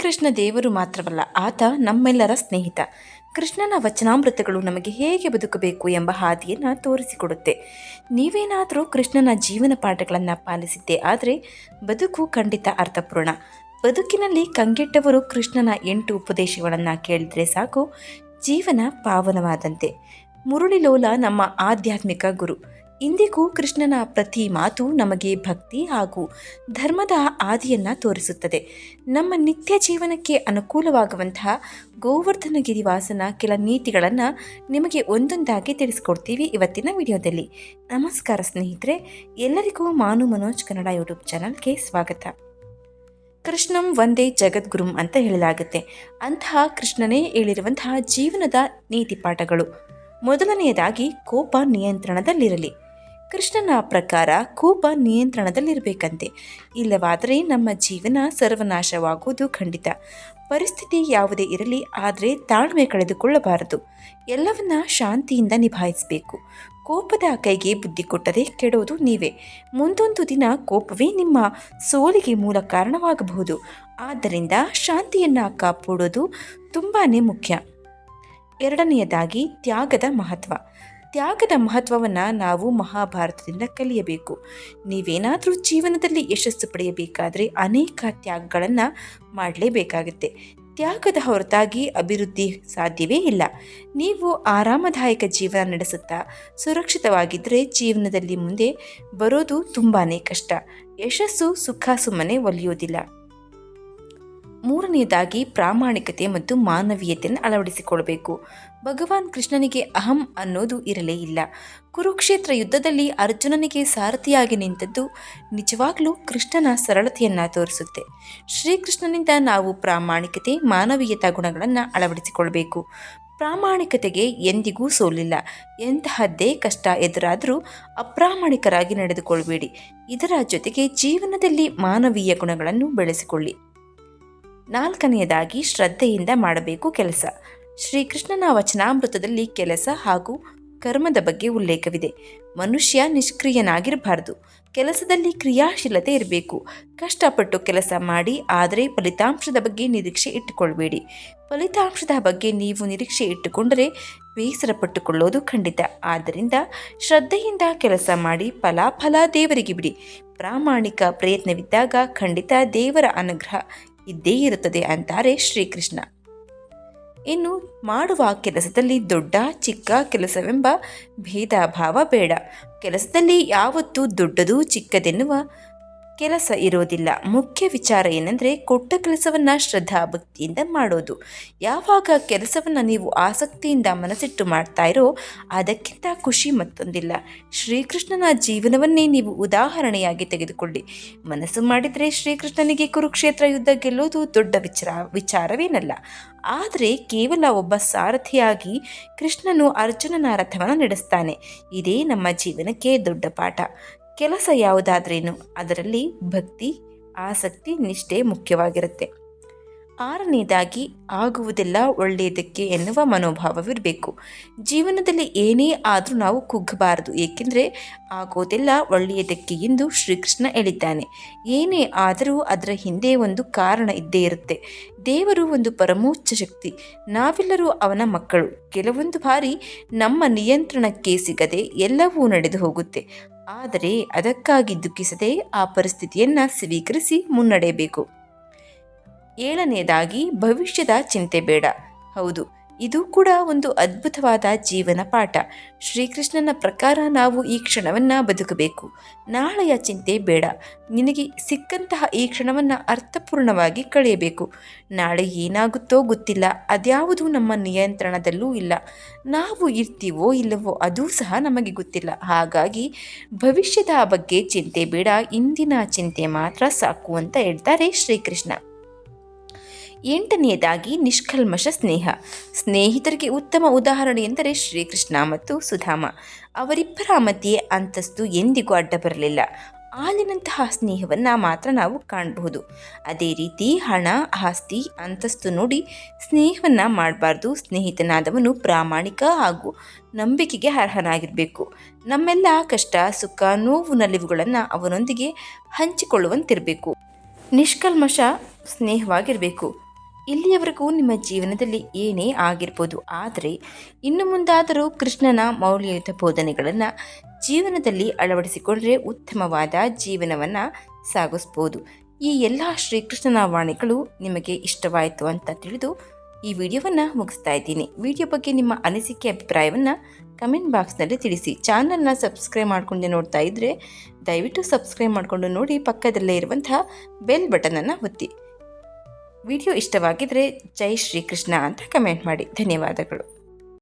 ಶ್ರೀಕೃಷ್ಣ ದೇವರು ಮಾತ್ರವಲ್ಲ, ಆತ ನಮ್ಮೆಲ್ಲರ ಸ್ನೇಹಿತ. ಕೃಷ್ಣನ ವಚನಾಮೃತಗಳು ನಮಗೆ ಹೇಗೆ ಬದುಕಬೇಕು ಎಂಬ ಹಾದಿಯನ್ನು ತೋರಿಸಿಕೊಡುತ್ತೆ. ನೀವೇನಾದರೂ ಕೃಷ್ಣನ ಜೀವನ ಪಾಠಗಳನ್ನು ಪಾಲಿಸಿದ್ದೆ ಆದರೆ ಬದುಕು ಖಂಡಿತ ಅರ್ಥಪೂರ್ಣ. ಬದುಕಿನಲ್ಲಿ ಕಂಗೆಟ್ಟವರು ಕೃಷ್ಣನ ಎಂಟು ಉಪದೇಶಗಳನ್ನು ಕೇಳಿದರೆ ಸಾಕು, ಜೀವನ ಪಾವನವಾದಂತೆ. ಮುರುಳಿಲೋಲ ನಮ್ಮ ಆಧ್ಯಾತ್ಮಿಕ ಗುರು. ಇಂದಿಗೂ ಕೃಷ್ಣನ ಪ್ರತಿ ಮಾತು ನಮಗೆ ಭಕ್ತಿ ಹಾಗೂ ಧರ್ಮದ ಆದಿಯನ್ನು ತೋರಿಸುತ್ತದೆ. ನಮ್ಮ ನಿತ್ಯ ಜೀವನಕ್ಕೆ ಅನುಕೂಲವಾಗುವಂತಹ ಗೋವರ್ಧನಗಿರಿ ವಾಸನ ಕೆಲ ನೀತಿಗಳನ್ನು ನಿಮಗೆ ಒಂದೊಂದಾಗಿ ತಿಳಿಸ್ಕೊಡ್ತೀವಿ ಇವತ್ತಿನ ವಿಡಿಯೋದಲ್ಲಿ. ನಮಸ್ಕಾರ ಸ್ನೇಹಿತರೆ, ಎಲ್ಲರಿಗೂ ಮಾನು ಮನೋಜ್ ಕನ್ನಡ ಯೂಟ್ಯೂಬ್ ಚಾನಲ್ಗೆ ಸ್ವಾಗತ. ಕೃಷ್ಣಂ ಒಂದೇ ಜಗದ್ಗುರುಂ ಅಂತ ಹೇಳಲಾಗುತ್ತೆ. ಅಂತಹ ಕೃಷ್ಣನೇ ಹೇಳಿರುವಂತಹ ಜೀವನದ ನೀತಿ ಪಾಠಗಳು. ಮೊದಲನೆಯದಾಗಿ ಕೋಪ ನಿಯಂತ್ರಣದಲ್ಲಿರಲಿ. ಕೃಷ್ಣನ ಪ್ರಕಾರ ಕೋಪ ನಿಯಂತ್ರಣದಲ್ಲಿರಬೇಕಂತೆ. ಇಲ್ಲವಾದರೆ ನಮ್ಮ ಜೀವನ ಸರ್ವನಾಶವಾಗುವುದು ಖಂಡಿತ. ಪರಿಸ್ಥಿತಿ ಯಾವುದೇ ಇರಲಿ, ಆದರೆ ತಾಳ್ಮೆ ಕಳೆದುಕೊಳ್ಳಬಾರದು. ಎಲ್ಲವನ್ನ ಶಾಂತಿಯಿಂದ ನಿಭಾಯಿಸಬೇಕು. ಕೋಪದ ಕೈಗೆ ಬುದ್ಧಿ ಕೊಟ್ಟರೆ ಕೆಡೋದು ನೀವೇ. ಮುಂದೊಂದು ದಿನ ಕೋಪವೇ ನಿಮ್ಮ ಸೋಲಿಗೆ ಮೂಲ ಕಾರಣವಾಗಬಹುದು. ಆದ್ದರಿಂದ ಶಾಂತಿಯನ್ನು ಕಾಪಾಡೋದು ತುಂಬಾ ಮುಖ್ಯ. ಎರಡನೆಯದಾಗಿ ತ್ಯಾಗದ ಮಹತ್ವ. ತ್ಯಾಗದ ಮಹತ್ವವನ್ನು ನಾವು ಮಹಾಭಾರತದಿಂದ ಕಲಿಯಬೇಕು. ನೀವೇನಾದರೂ ಜೀವನದಲ್ಲಿ ಯಶಸ್ಸು ಪಡೆಯಬೇಕಾದರೆ ಅನೇಕ ತ್ಯಾಗಗಳನ್ನು ಮಾಡಲೇಬೇಕಾಗುತ್ತೆ. ತ್ಯಾಗದ ಹೊರತಾಗಿ ಅಭಿವೃದ್ಧಿ ಸಾಧ್ಯವೇ ಇಲ್ಲ. ನೀವು ಆರಾಮದಾಯಕ ಜೀವನ ನಡೆಸುತ್ತಾ ಸುರಕ್ಷಿತವಾಗಿದ್ದರೆ ಜೀವನದಲ್ಲಿ ಮುಂದೆ ಬರೋದು ತುಂಬಾ ಕಷ್ಟ. ಯಶಸ್ಸು ಸುಖ ಸುಮ್ಮನೆ ಒಲಿಯೋದಿಲ್ಲ. ಮೂರನೆಯದಾಗಿ ಪ್ರಾಮಾಣಿಕತೆ ಮತ್ತು ಮಾನವೀಯತೆಯನ್ನು ಅಳವಡಿಸಿಕೊಳ್ಬೇಕು ಭಗವಾನ್ ಕೃಷ್ಣನಿಗೆ ಅಹಂ ಅನ್ನೋದು ಇರಲೇ ಇಲ್ಲ. ಕುರುಕ್ಷೇತ್ರ ಯುದ್ಧದಲ್ಲಿ ಅರ್ಜುನನಿಗೆ ಸಾರಥಿಯಾಗಿ ನಿಂತದ್ದು ನಿಜವಾಗ್ಲೂ ಕೃಷ್ಣನ ಸರಳತೆಯನ್ನು ತೋರಿಸುತ್ತೆ. ಶ್ರೀಕೃಷ್ಣನಿಂದ ನಾವು ಪ್ರಾಮಾಣಿಕತೆ, ಮಾನವೀಯತಾ ಗುಣಗಳನ್ನು ಅಳವಡಿಸಿಕೊಳ್ಬೇಕು ಪ್ರಾಮಾಣಿಕತೆಗೆ ಎಂದಿಗೂ ಸೋಲಿಲ್ಲ. ಎಂತಹದ್ದೇ ಕಷ್ಟ ಎದುರಾದರೂ ಅಪ್ರಾಮಾಣಿಕರಾಗಿ ನಡೆದುಕೊಳ್ಬೇಡಿ. ಇದರ ಜೊತೆಗೆ ಜೀವನದಲ್ಲಿ ಮಾನವೀಯ ಗುಣಗಳನ್ನು ಬೆಳೆಸಿಕೊಳ್ಳಿ. ನಾಲ್ಕನೆಯದಾಗಿ ಶ್ರದ್ಧೆಯಿಂದ ಮಾಡಬೇಕು ಕೆಲಸ. ಶ್ರೀಕೃಷ್ಣನ ವಚನಾಮೃತದಲ್ಲಿ ಕೆಲಸ ಹಾಗೂ ಕರ್ಮದ ಬಗ್ಗೆ ಉಲ್ಲೇಖವಿದೆ. ಮನುಷ್ಯ ನಿಷ್ಕ್ರಿಯನಾಗಿರಬಾರ್ದು. ಕೆಲಸದಲ್ಲಿ ಕ್ರಿಯಾಶೀಲತೆ ಇರಬೇಕು. ಕಷ್ಟಪಟ್ಟು ಕೆಲಸ ಮಾಡಿ, ಆದರೆ ಫಲಿತಾಂಶದ ಬಗ್ಗೆ ನಿರೀಕ್ಷೆ ಇಟ್ಟುಕೊಳ್ಬೇಡಿ ಫಲಿತಾಂಶದ ಬಗ್ಗೆ ನೀವು ನಿರೀಕ್ಷೆ ಇಟ್ಟುಕೊಂಡರೆ ಬೇಸರ ಪಟ್ಟುಕೊಳ್ಳೋದು ಖಂಡಿತ. ಆದ್ದರಿಂದ ಶ್ರದ್ಧೆಯಿಂದ ಕೆಲಸ ಮಾಡಿ, ಫಲಾಫಲ ದೇವರಿಗೆ ಬಿಡಿ. ಪ್ರಾಮಾಣಿಕ ಪ್ರಯತ್ನವಿದ್ದಾಗ ಖಂಡಿತ ದೇವರ ಅನುಗ್ರಹ ಇದ್ದೇ ಇರುತ್ತದೆ ಅಂತಾರೆ ಶ್ರೀಕೃಷ್ಣ. ಇನ್ನು ಮಾಡುವ ಕೆಲಸದಲ್ಲಿ ದೊಡ್ಡ, ಚಿಕ್ಕ ಕೆಲಸವೆಂಬ ಭೇದ ಭಾವ ಬೇಡ. ಕೆಲಸದಲ್ಲಿ ಯಾವತ್ತೂ ದೊಡ್ಡದು ಚಿಕ್ಕದೆನ್ನುವ ಕೆಲಸ ಇರೋದಿಲ್ಲ. ಮುಖ್ಯ ವಿಚಾರ ಏನಂದರೆ ಕೊಟ್ಟ ಕೆಲಸವನ್ನು ಶ್ರದ್ಧಾ ಭಕ್ತಿಯಿಂದ ಮಾಡೋದು. ಯಾವಾಗ ಕೆಲಸವನ್ನು ನೀವು ಆಸಕ್ತಿಯಿಂದ ಮನಸ್ಸಿಟ್ಟು ಮಾಡ್ತಾ ಇರೋ ಅದಕ್ಕಿಂತ ಖುಷಿ ಮತ್ತೊಂದಿಲ್ಲ. ಶ್ರೀಕೃಷ್ಣನ ಜೀವನವನ್ನೇ ನೀವು ಉದಾಹರಣೆಯಾಗಿ ತೆಗೆದುಕೊಳ್ಳಿ. ಮನಸ್ಸು ಮಾಡಿದರೆ ಶ್ರೀಕೃಷ್ಣನಿಗೆ ಕುರುಕ್ಷೇತ್ರ ಯುದ್ಧ ಗೆಲ್ಲೋದು ದೊಡ್ಡ ವಿಚಾರ, ವಿಚಾರವೇನಲ್ಲ. ಆದರೆ ಕೇವಲ ಒಬ್ಬ ಸಾರಥಿಯಾಗಿ ಕೃಷ್ಣನು ಅರ್ಜುನನ ರಥವನ್ನು ನಡೆಸ್ತಾನೆ. ಇದೇ ನಮ್ಮ ಜೀವನಕ್ಕೆ ದೊಡ್ಡ ಪಾಠ. ಕೆಲಸ ಯಾವುದಾದ್ರೇನು ಅದರಲ್ಲಿ ಭಕ್ತಿ, ಆಸಕ್ತಿ, ನಿಷ್ಠೆ ಮುಖ್ಯವಾಗಿರುತ್ತೆ. ಆರನೇದಾಗಿ, ಆಗುವುದೆಲ್ಲ ಒಳ್ಳೆಯದಕ್ಕೆ ಎನ್ನುವ ಮನೋಭಾವವಿರಬೇಕು. ಜೀವನದಲ್ಲಿ ಏನೇ ಆದರೂ ನಾವು ಕುಗ್ಗಬಾರದು, ಏಕೆಂದರೆ ಆಗೋದೆಲ್ಲ ಒಳ್ಳೆಯದಕ್ಕೆ ಎಂದು ಶ್ರೀಕೃಷ್ಣ ಹೇಳಿದ್ದಾನೆ. ಏನೇ ಆದರೂ ಅದರ ಹಿಂದೆ ಒಂದು ಕಾರಣ ಇದ್ದೇ ಇರುತ್ತೆ. ದೇವರು ಒಂದು ಪರಮೋಚ್ಚ ಶಕ್ತಿ. ನಾವೆಲ್ಲರೂ ಅವನ ಮಕ್ಕಳು. ಕೆಲವೊಂದು ಬಾರಿ ನಮ್ಮ ನಿಯಂತ್ರಣಕ್ಕೆ ಸಿಗದೆ ಎಲ್ಲವೂ ನಡೆದು ಹೋಗುತ್ತೆ. ಆದರೆ ಅದಕ್ಕಾಗಿ ದುಃಖಿಸದೆ ಆ ಪರಿಸ್ಥಿತಿಯನ್ನು ಸ್ವೀಕರಿಸಿ ಮುನ್ನಡೆಯಬೇಕು. ಏಳನೆಯದಾಗಿ ಭವಿಷ್ಯದ ಚಿಂತೆ ಬೇಡ. ಹೌದು ಇದು ಕೂಡ ಒಂದು ಅದ್ಭುತವಾದ ಜೀವನ ಪಾಠ. ಶ್ರೀಕೃಷ್ಣನ ಪ್ರಕಾರ ನಾವು ಈ ಕ್ಷಣವನ್ನು ಬದುಕಬೇಕು. ನಾಳೆಯ ಚಿಂತೆ ಬೇಡ. ನಿನಗೆ ಸಿಕ್ಕಂತಹ ಈ ಕ್ಷಣವನ್ನು ಅರ್ಥಪೂರ್ಣವಾಗಿ ಕಳೆಯಬೇಕು. ನಾಳೆ ಏನಾಗುತ್ತೋ ಗೊತ್ತಿಲ್ಲ. ಅದ್ಯಾವುದು ನಮ್ಮ ನಿಯಂತ್ರಣದಲ್ಲೂ ಇಲ್ಲ. ನಾವು ಇರ್ತೀವೋ ಇಲ್ಲವೋ ಅದೂ ಸಹ ನಮಗೆ ಗೊತ್ತಿಲ್ಲ. ಹಾಗಾಗಿ ಭವಿಷ್ಯದ ಬಗ್ಗೆ ಚಿಂತೆ ಬೇಡ. ಇಂದಿನ ಚಿಂತೆ ಮಾತ್ರ ಸಾಕು ಅಂತ ಹೇಳ್ತಾರೆ ಶ್ರೀಕೃಷ್ಣ. ಎಂಟನೆಯದಾಗಿ ನಿಷ್ಕಲ್ಮಶ ಸ್ನೇಹ. ಸ್ನೇಹಿತರಿಗೆ ಉತ್ತಮ ಉದಾಹರಣೆ ಎಂದರೆ ಶ್ರೀಕೃಷ್ಣ ಮತ್ತು ಸುಧಾಮ. ಅವರಿಬ್ಬರ ಮಧ್ಯೆ ಅಂತಸ್ತು ಎಂದಿಗೂ ಅಡ್ಡ ಬರಲಿಲ್ಲ. ಹಾಲಿನಂತಹ ಸ್ನೇಹವನ್ನು ಮಾತ್ರ ನಾವು ಕಾಣಬಹುದು. ಅದೇ ರೀತಿ ಹಣ, ಆಸ್ತಿ, ಅಂತಸ್ತು ನೋಡಿ ಸ್ನೇಹವನ್ನು ಮಾಡಬಾರ್ದು. ಸ್ನೇಹಿತನಾದವನು ಪ್ರಾಮಾಣಿಕ ಹಾಗೂ ನಂಬಿಕೆಗೆ ಅರ್ಹನಾಗಿರಬೇಕು. ನಮ್ಮೆಲ್ಲ ಕಷ್ಟ, ಸುಖ, ನೋವು ನಲಿವುಗಳನ್ನು ಅವನೊಂದಿಗೆ ಹಂಚಿಕೊಳ್ಳುವಂತಿರಬೇಕು. ನಿಷ್ಕಲ್ಮಶ ಸ್ನೇಹವಾಗಿರಬೇಕು. ಇಲ್ಲಿಯವರೆಗೂ ನಿಮ್ಮ ಜೀವನದಲ್ಲಿ ಏನೇ ಆಗಿರ್ಬೋದು, ಆದರೆ ಇನ್ನು ಮುಂದಾದರೂ ಕೃಷ್ಣನ ಮೌಲ್ಯಯುತ ಬೋಧನೆಗಳನ್ನು ಜೀವನದಲ್ಲಿ ಅಳವಡಿಸಿಕೊಂಡರೆ ಉತ್ತಮವಾದ ಜೀವನವನ್ನು ಸಾಗಿಸ್ಬೋದು. ಈ ಎಲ್ಲ ಶ್ರೀಕೃಷ್ಣನ ವಾಣಿಗಳು ನಿಮಗೆ ಇಷ್ಟವಾಯಿತು ಅಂತ ತಿಳಿದು ಈ ವಿಡಿಯೋವನ್ನು ಮುಗಿಸ್ತಾ ಇದ್ದೀನಿ. ವಿಡಿಯೋ ಬಗ್ಗೆ ನಿಮ್ಮ ಅನಿಸಿಕೆ, ಅಭಿಪ್ರಾಯವನ್ನು ಕಮೆಂಟ್ ಬಾಕ್ಸ್ನಲ್ಲಿ ತಿಳಿಸಿ. ಚಾನಲ್ನ ಸಬ್ಸ್ಕ್ರೈಬ್ ಮಾಡ್ಕೊಂಡು ನೋಡ್ತಾ ಇದ್ದರೆ ದಯವಿಟ್ಟು ಸಬ್ಸ್ಕ್ರೈಬ್ ಮಾಡಿಕೊಂಡು ನೋಡಿ ಪಕ್ಕದಲ್ಲೇ ಇರುವಂತಹ ಬೆಲ್ ಬಟನನ್ನು ಒತ್ತಿ. ವಿಡಿಯೋ ಇಷ್ಟವಾಗಿದ್ದರೆ ಜೈ ಶ್ರೀಕೃಷ್ಣ ಅಂತ ಕಮೆಂಟ್ ಮಾಡಿ. ಧನ್ಯವಾದಗಳು.